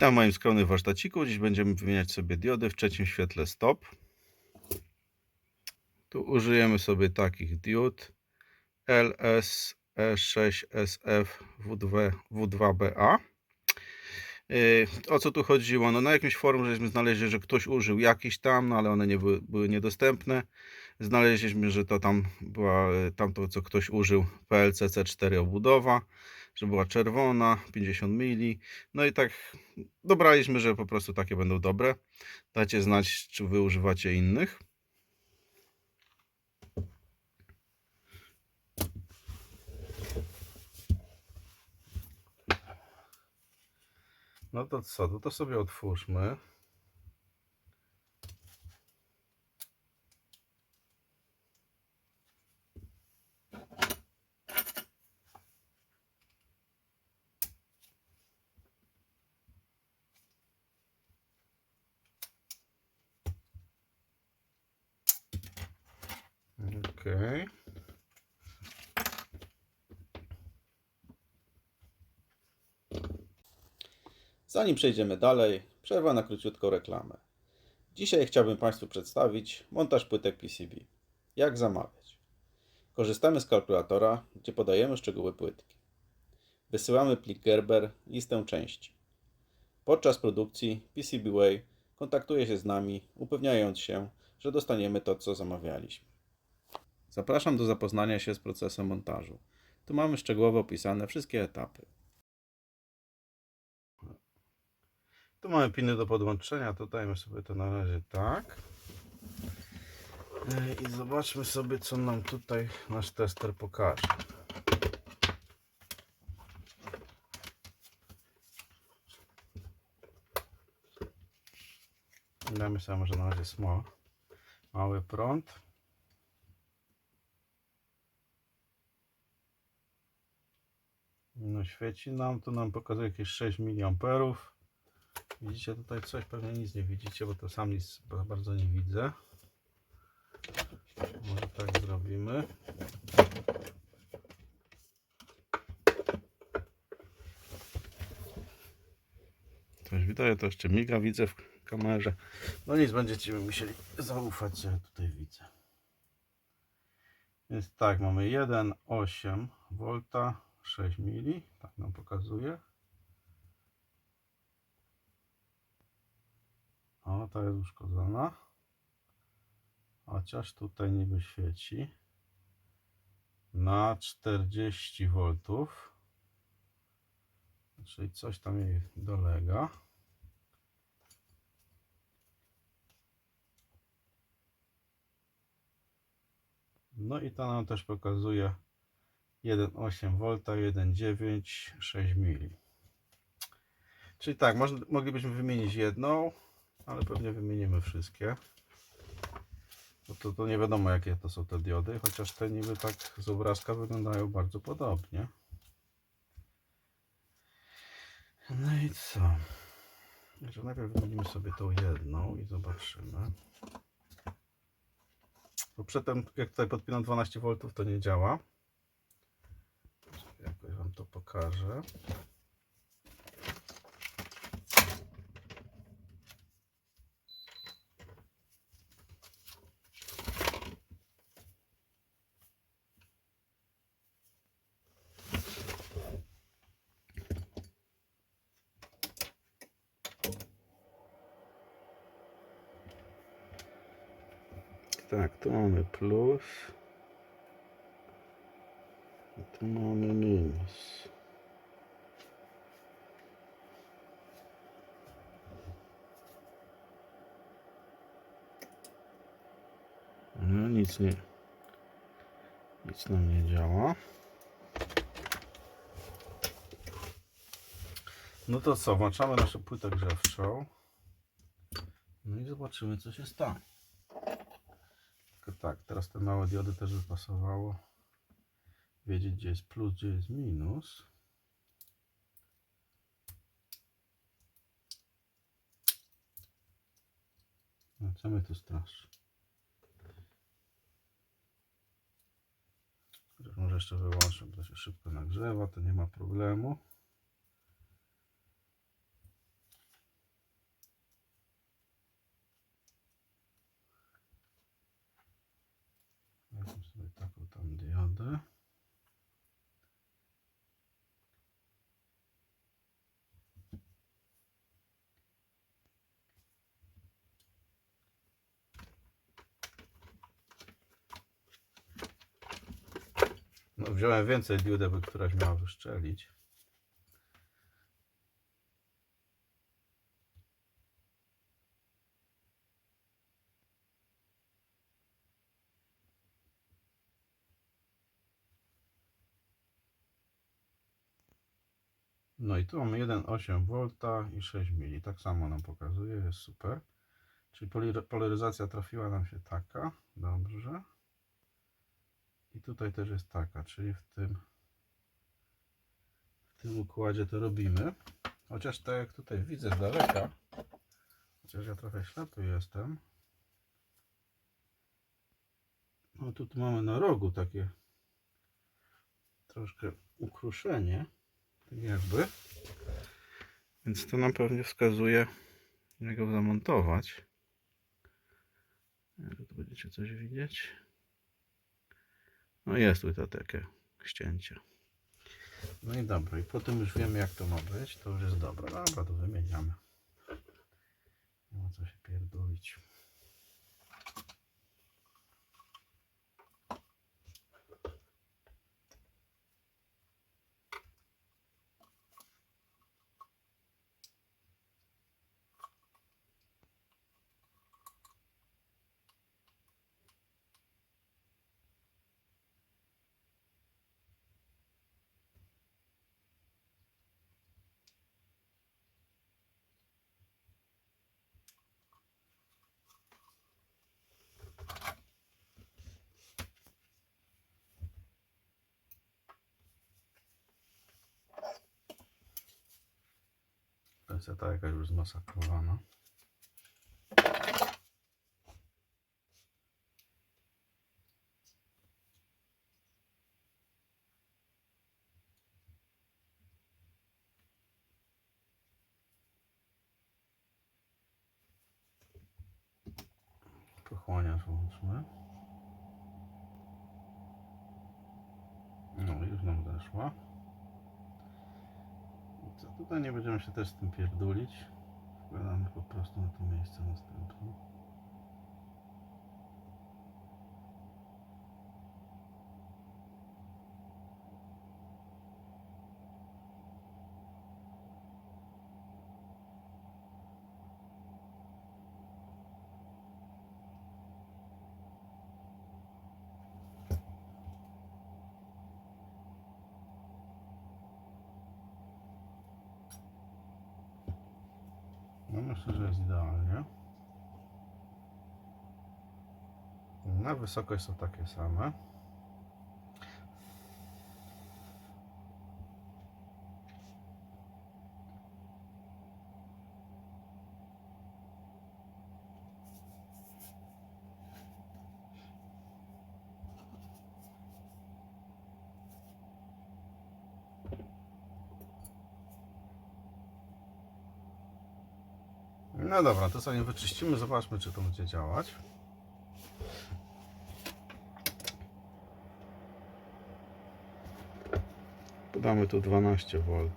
Witam w moim skromnym warsztaciku. Dziś będziemy wymieniać sobie diody w trzecim świetle stop. Tu użyjemy sobie takich diod LS E6SF W2, W2BA. Yy, O co tu chodziło? No na jakimś forum żeśmy znaleźli, że ktoś użył jakiś tam, no ale one nie były, były niedostępne. Znaleźliśmy, że to tam była y, tamto, co ktoś użył PLC C4 obudowa, że była czerwona, 50 mili. No i tak dobraliśmy, że po prostu takie będą dobre. Dajcie znać, czy wy używacie innych. No to co, to, to sobie otwórzmy. Zanim przejdziemy dalej, przerwa na króciutką reklamę. Dzisiaj chciałbym Państwu przedstawić montaż płytek PCB. Jak zamawiać? Korzystamy z kalkulatora, gdzie podajemy szczegóły płytki. Wysyłamy plik Gerber, listę części. Podczas produkcji PCBWay kontaktuje się z nami, upewniając się, że dostaniemy to, co zamawialiśmy. Zapraszam do zapoznania się z procesem montażu. Tu mamy szczegółowo opisane wszystkie etapy. Tu mamy piny do podłączenia, to dajmy sobie to na razie tak. E, I zobaczmy sobie, co nam tutaj nasz tester pokaże. Damy sobie może na razie smo. Mały prąd. No świeci nam, tu nam pokazuje jakieś 6 mA. Widzicie tutaj coś? Pewnie nic nie widzicie, bo to sam nic bardzo nie widzę. Może tak zrobimy. Coś widać, to jeszcze miga, widzę w kamerze. No nic, będziecie musieli zaufać, ja tutaj widzę. Więc tak, mamy 1,8 V, 6 mili, tak nam pokazuje. O, ta jest uszkodzona. Chociaż tutaj niby świeci. Na 40 V. Czyli coś tam jej dolega. No i to nam też pokazuje 1,8 V, 1,9, 6 mili. Czyli tak, moglibyśmy wymienić jedną, ale pewnie wymienimy wszystkie. Bo to, to nie wiadomo jakie to są te diody, chociaż te niby tak z obrazka wyglądają bardzo podobnie. No i co? Że najpierw wymienimy sobie tą jedną i zobaczymy. Bo przedtem jak tutaj podpinam 12 V to nie działa. Jakoś wam to pokażę. Tak, tu mamy plus. A tu mamy minus. No nic nie. Nic nam nie działa. No to co, włączamy naszą płytę grzewczą. No i zobaczymy co się stanie. Tak, teraz te małe diody też by pasowało wiedzieć gdzie jest plus, gdzie jest minus. No co my tu? Chociaż Może jeszcze wyłączę, bo to się szybko nagrzewa, to nie ma problemu. Diodę. No, wziąłem więcej diody, by któraś miała wyszczelić. Tu mamy 1,8 V i 6 mili. Tak samo nam pokazuje, jest super. Czyli polaryzacja trafiła nam się taka. Dobrze. I tutaj też jest taka, czyli w tym w tym układzie to robimy. Chociaż tak jak tutaj widzę z daleka, chociaż ja trochę ślepy jestem. No tu, tu mamy na rogu takie troszkę ukruszenie, tak jakby. Więc to nam pewnie wskazuje, jak go zamontować. Jak tu będziecie coś widzieć. No jest tutaj takie ścięcie. No i dobra, i potem już wiemy jak to ma być, to już jest dobre. Dobra, to wymieniamy. Nie ma co się pierdolić. Penseta jakaś już zmasakrowana. Pochłaniacz włączmy. No już nam zeszła. Tutaj nie będziemy się też z tym pierdulić. Wkładamy po prostu na to miejsce następne. No myślę, że jest idealnie. Na wysokość są takie same. No dobra, to sobie wyczyścimy, zobaczmy czy to będzie działać. Podamy tu 12 V.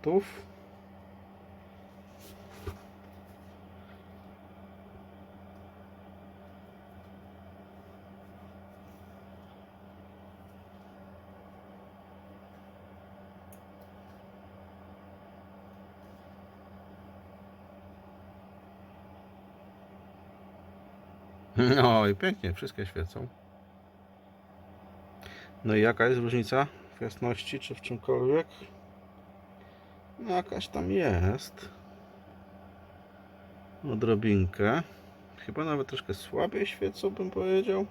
No i pięknie, wszystkie świecą. No i jaka jest różnica w jasności czy w czymkolwiek? No jakaś tam jest. Odrobinkę. Chyba nawet troszkę słabiej świecą bym powiedział.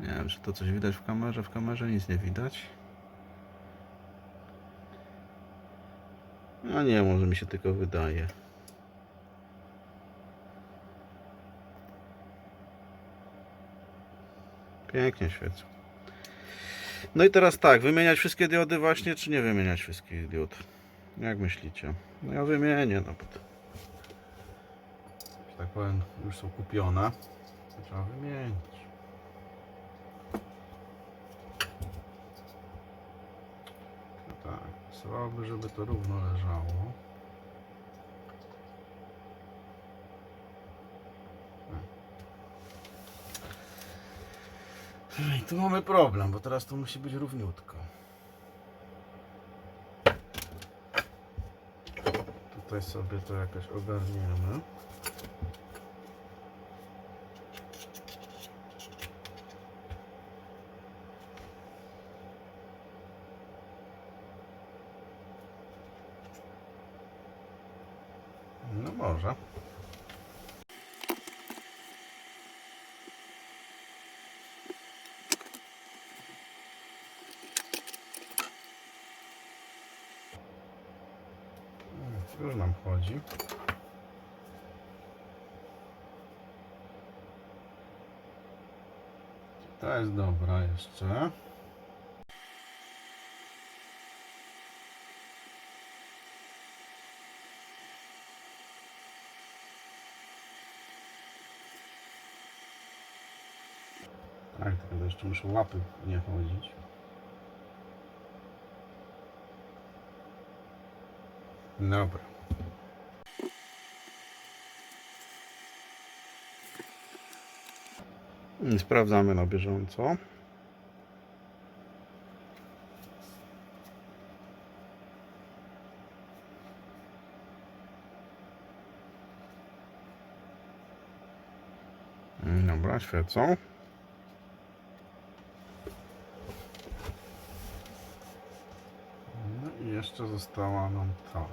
Nie wiem, czy to coś widać w kamerze. W kamerze nic nie widać. No nie, może mi się tylko wydaje. Pięknie świecą. No i teraz tak, wymieniać wszystkie diody właśnie, czy nie wymieniać wszystkich diod? Jak myślicie? No ja wymienię, no bo tak powiem, już są kupione. Trzeba wymienić. No tak, pasowałoby, żeby to równo leżało. I tu mamy problem, bo teraz to musi być równiutko. Tutaj sobie to jakoś ogarniemy. No może. Już nam chodzi. Ta jest dobra jeszcze. Tak, tylko jeszcze muszę łapy nie chodzić. Dobra. Sprawdzamy na bieżąco. Dobra, świecą. No i jeszcze została nam ta.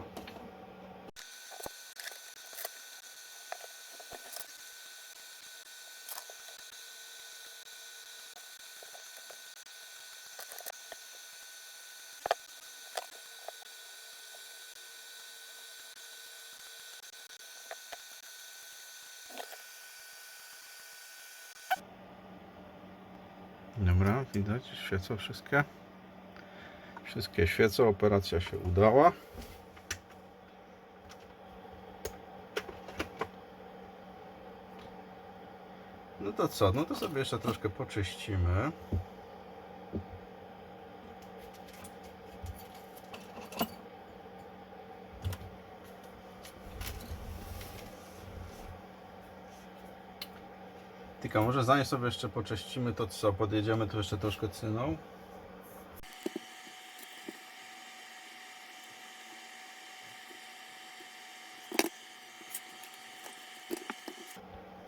Dobra, widać, świecą wszystkie. Wszystkie świecą, operacja się udała. No to co? No to sobie jeszcze troszkę poczyścimy. Tylko może zanim sobie jeszcze poczyścimy, to co? Podjedziemy tu jeszcze troszkę cyną.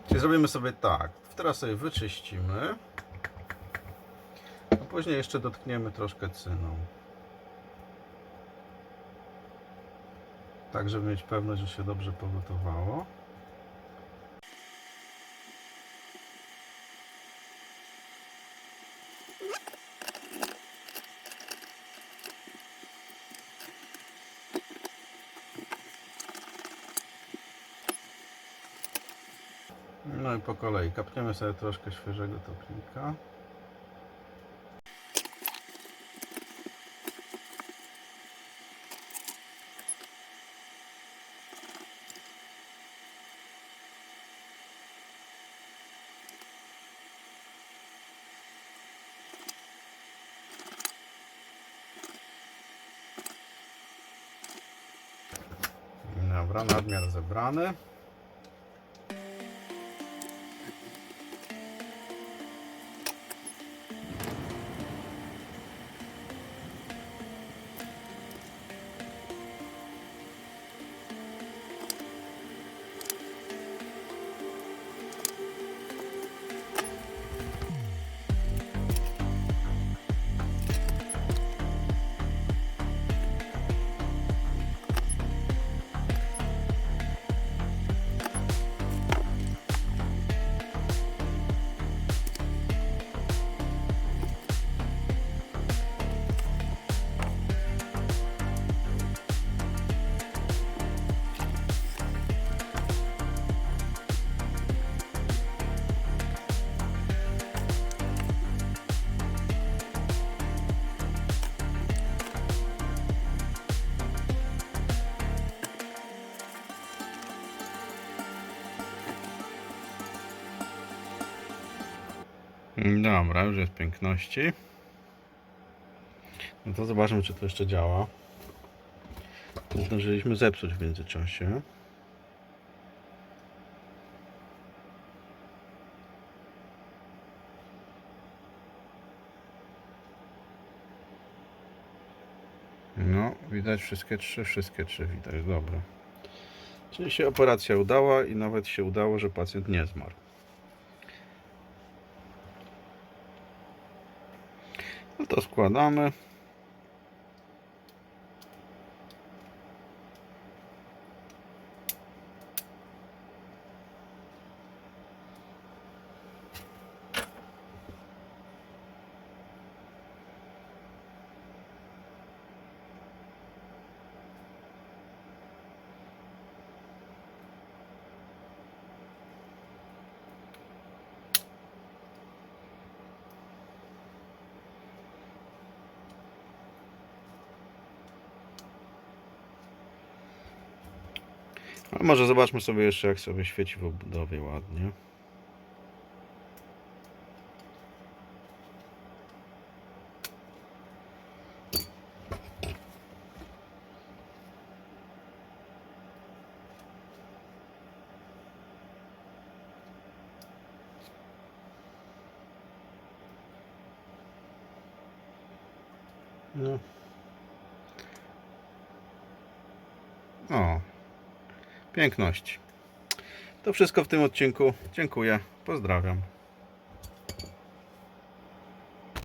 Czyli zrobimy sobie tak. Teraz sobie wyczyścimy. A później jeszcze dotkniemy troszkę cyną. Tak, żeby mieć pewność, że się dobrze pogotowało. Po kolei kapniemy sobie troszkę świeżego topnika. Dobra, nadmiar zebrany. Dobra, już jest piękności. No to zobaczmy, czy to jeszcze działa. Zdążyliśmy zepsuć w międzyczasie. No, widać wszystkie trzy, wszystkie trzy widać, dobra. Czyli się operacja udała i nawet się udało, że pacjent nie zmarł. To składamy. A może zobaczmy sobie jeszcze, jak sobie świeci w obudowie ładnie. No. O, piękności. To wszystko w tym odcinku. Dziękuję. Pozdrawiam.